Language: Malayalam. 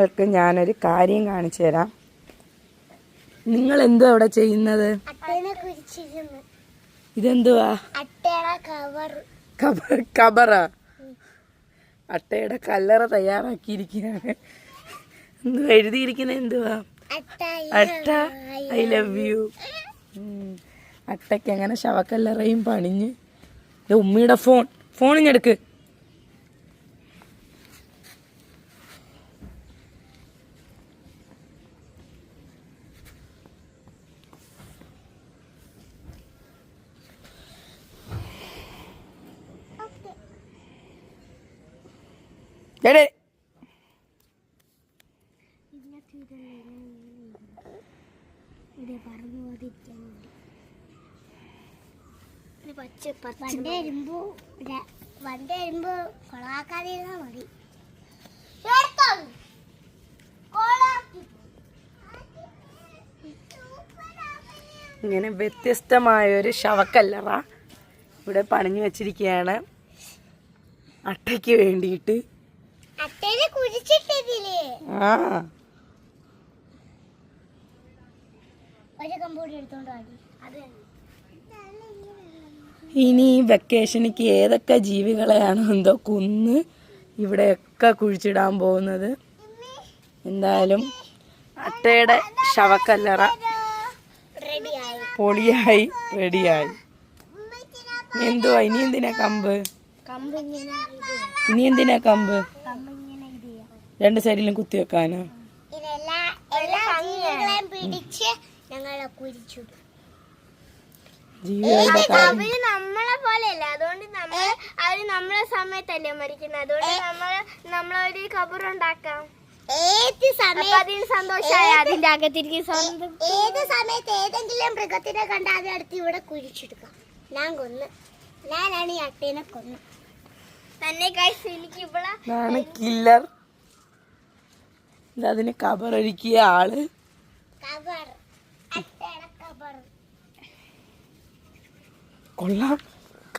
നിങ്ങൾക്ക് ഞാനൊരു കാര്യം കാണിച്ചു തരാം. നിങ്ങൾ എന്തോ അവിടെ ചെയ്യുന്നത്? ഇതെന്തുവാ? കബറാ അട്ടയുടെ കല്ലറ തയ്യാറാക്കിയിരിക്കുകയാണ്. എന്തുവാ എഴുതിയിരിക്കുന്നത് എന്തുവാ? അട്ട ഐ ലവ് യു. അട്ടയ്ക്ക് അങ്ങനെ ശവക്കല്ലറയും പണിഞ്ഞ്. ഉമ്മിയുടെ ഫോൺ. ഫോണിഞ്ഞെടുക്ക് ഡേ വണ്ടി വരുമ്പോ വണ്ടി വരുമ്പോ കൊളാക്കാതിരുന്നാ മതി. ഇങ്ങനെ വ്യത്യസ്തമായ ഒരു ശവക്കല്ലറ ഇവിടെ പണിഞ്ഞു വെച്ചിരിക്കുകയാണ്. അട്ടയ്ക്ക് വേണ്ടിയിട്ട്. ആ. ഇനി ഈ വെക്കേഷനിക്ക് ഏതൊക്കെ ജീവികളെയാണ് എന്തോ കുന്ന് ഇവിടെയൊക്കെ കുഴിച്ചിടാൻ പോകുന്നത്? എന്തായാലും അട്ടയുടെ ശവക്കല്ലറ പൊളിയായി റെഡിയായി. എന്തുവാ? ഇനി എന്തിനാ കമ്പ്? ഇനി എന്തിനാ കമ്പ്? രണ്ട് സൈഡിലും കുത്തി വെക്കാനോ? അവർ നമ്മളെ പോലെയല്ല. അതുകൊണ്ട് നമ്മൾ അവർ നമ്മളെ സമയത്തല്ലേ മരിക്കുന്നത് അതുകൊണ്ട് നമ്മൾ നമ്മളൊരു കബറുണ്ടാക്കാം ഏത് സമയത്ത് അതിന് സന്തോഷമായ. അതിന്റെ അകത്തിരിക്കും ഏത് സമയത്ത് ഏതെങ്കിലും മൃഗത്തിനെ കണ്ട അതിനടുത്ത് ഇവിടെ കുഴിച്ചെടുക്കാം ഞാൻ കൊന്ന്. ഞാനാണ് ഈ അട്ടേനെ കൊന്നു. ഇതാണ് കില്ലർ അതിന് ആൾ. കബർ. കബർ. കൊള്ളാം.